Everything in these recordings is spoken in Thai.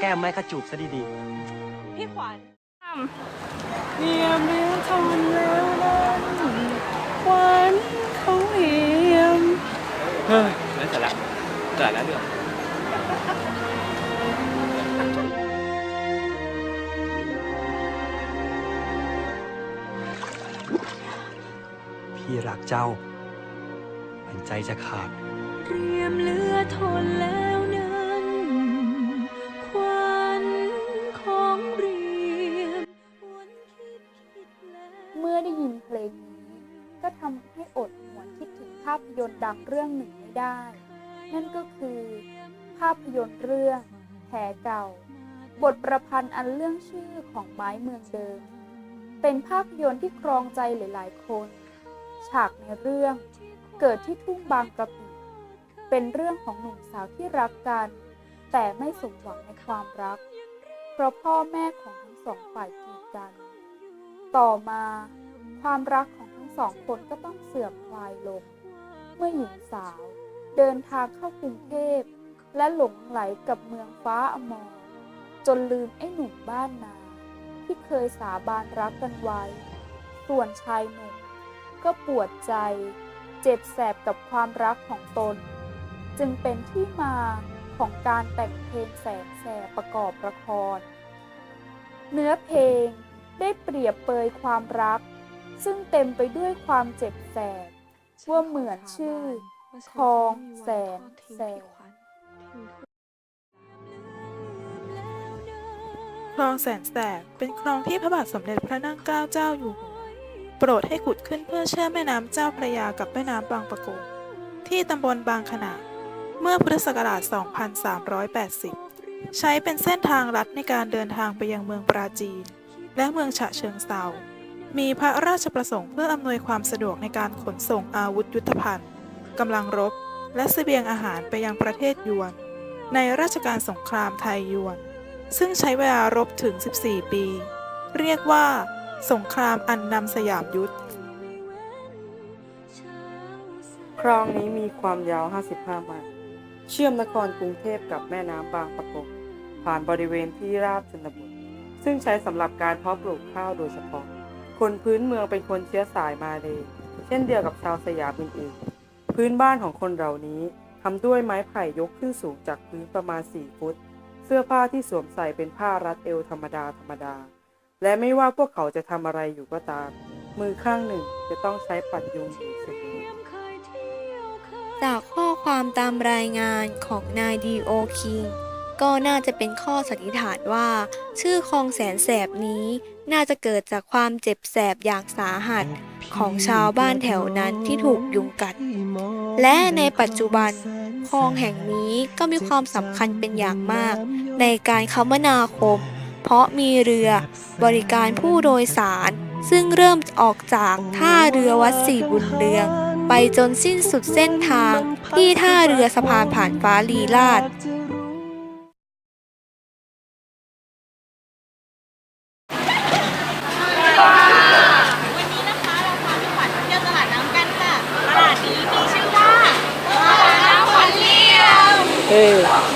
แก้มไม้ขจูบซะดีพี่ขวัญเรียมเรียมทนแล้วนั้นควันเขาเหียมเฮ้ยนั่นเสร็จแล้วจ่ายแล้วเรื่องๆพี่รักเจ้า มันใจจะขาดเรียมเหลือทนแล้ว ก็คือ ภาพยนตร์เรื่องแผลเก่า บทประพันธ์อันเรื่องชื่อของไม้เมืองเดิม เป็นภาพยนตร์ที่ครองใจหลาย ๆ คน ฉากในเรื่องเกิดที่ทุ่งบางกระปิเป็นเรื่องของหนุ่มสาวที่รักกัน แต่ไม่สมหวังในความรัก เพราะพ่อแม่ของทั้งสองฝ่ายกีดกัน ต่อมา ความรักของทั้งสองคนก็ต้องเสื่อมคลายลง เมื่อหญิงสาว เดินทางเข้ากรุงเทพ และหลงไหลกับเมืองฟ้าอมรจนลืมไอ้หนุ่มบ้านนา ที่เคยสาบานรักกันไว้ ส่วนชายหนุ่ม ก็ปวดใจ เจ็บแสบกับความรักของตน จึงเป็นที่มาของการแต่งเพลงแสนแสบประกอบละคร เนื้อเพลงได้เปรียบเปยความรัก ซึ่งเต็มไปด้วยความเจ็บแสบว่าเหมือนชื่อ คลองแสนแสบคลองแสนแสบเป็นคลองที่พระบาทสมเด็จพระนั่งเกล้าเจ้าอยู่หัวโปรดให้ขุดขึ้นเพื่อเชื่อมแม่น้ำเจ้าพระยากับแม่น้ำบางปะกงที่ตำบลบางขนาดเมื่อพุทธศักราช 2380 ใช้เป็นเส้นทางลัดในการเดินทางไปยังเมืองปราจีน และเมืองฉะเชิงเซามีพระราชประสงค์เพื่ออำนวยความสะดวกในการขนส่งอาวุธยุทธภัณฑ์ กำลังรบ และเสบียงอาหารไปยังประเทศยวน ในราชการสงครามไทยยวน ซึ่งใช้เวลารบถึง 14 ปี เรียกว่า สงครามอันนำสยามยุทธคลองนี้มีความยาว 55 ไมล์เชื่อมนครกรุงเทพกับแม่น้ำบางปะกงผ่านบริเวณที่ราบชนบทซึ่งใช้สำหรับการเพาะปลูกข้าวโดยเฉพาะ คนพื้นเมืองเป็นคนเชื้อสายมาเลย เช่นเดียวกับชาวสยามอื่นๆ พื้นบ้านของคนเหล่านี้ทำด้วยไม้ไผ่ยกขึ้นสูงจากพื้นประมาณ 4 ฟุต เสื้อผ้าที่สวมใส่เป็นผ้ารัดเอวธรรมดาธรรมดา และไม่ว่าพวกเขาจะทำอะไรอยู่ก็ตาม มือข้างหนึ่งจะต้องใช้ปัดยุงอยู่เสมอจากข้อความตามรายงานของนายดีโอคิง ก็น่าจะเป็นข้อสันนิษฐานว่า ชื่อคลองแสนแสบนี้น่าจะเกิดจากความเจ็บแสบอย่างสาหัสของชาวบ้านแถวนั้นที่ถูกยุงกัด และในปัจจุบันคลองแห่งนี้ก็มีความสำคัญเป็นอย่างมาก ในการคมนาคม เพราะมีเรือบริการผู้โดยสาร ซึ่งเริ่มออกจากท่าเรือวัดศรีบุญเรือง ไปจนสิ้นสุดเส้นทางที่ท่าเรือสะพานผ่านฟ้าลีลาด ม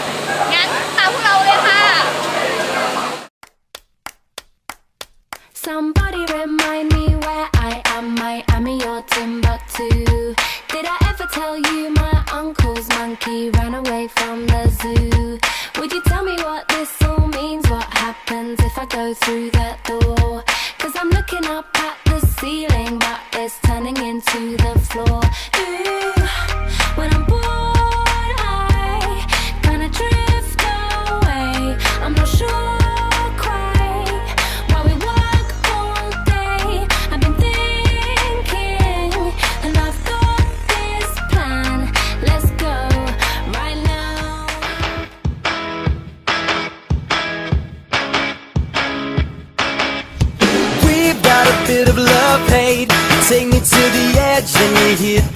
watching me here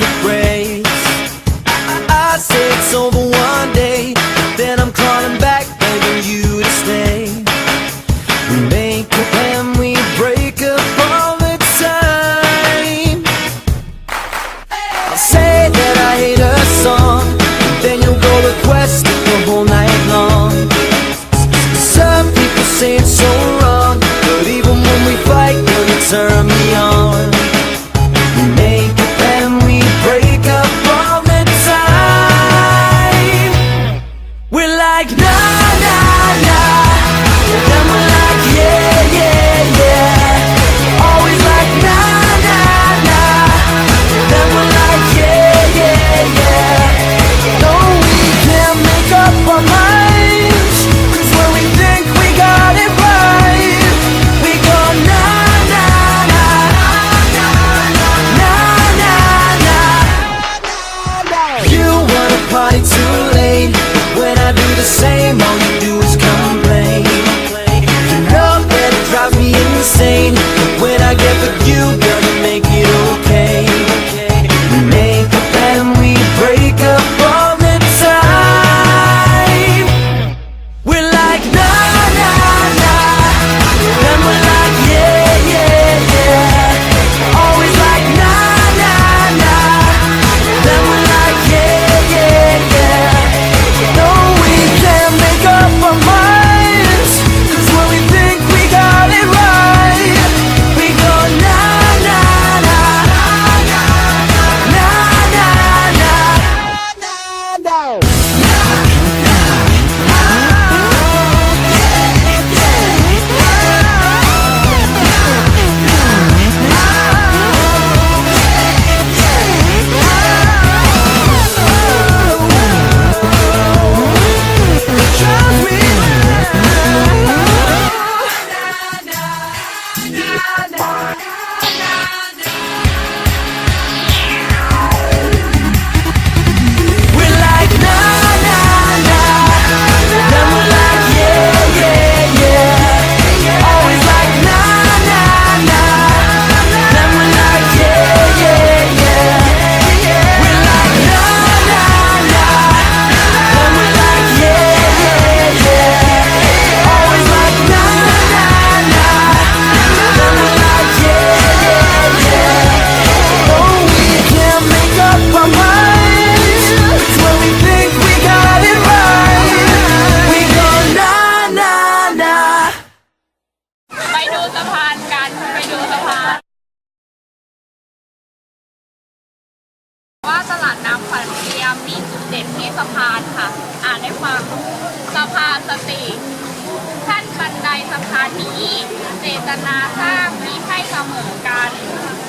นาสร้างมีให้เสมอกัน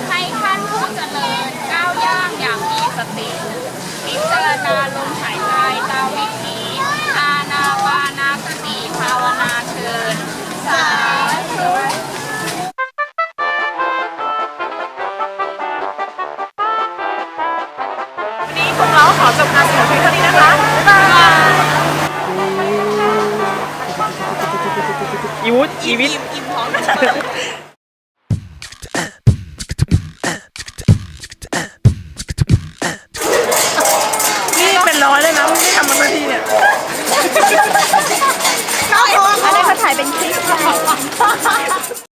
ให้ท่านผู้เจริญก้าวย่างอย่างมีสติ พิจารณาลมหายใจตามวิธี อีวุฒอีวิทอิ่มท้องนะนี่เป็นร้อยเลยนะไม่ทำมันนาทีเนี่ยอันนี้เขาถ่ายเป็นคลิป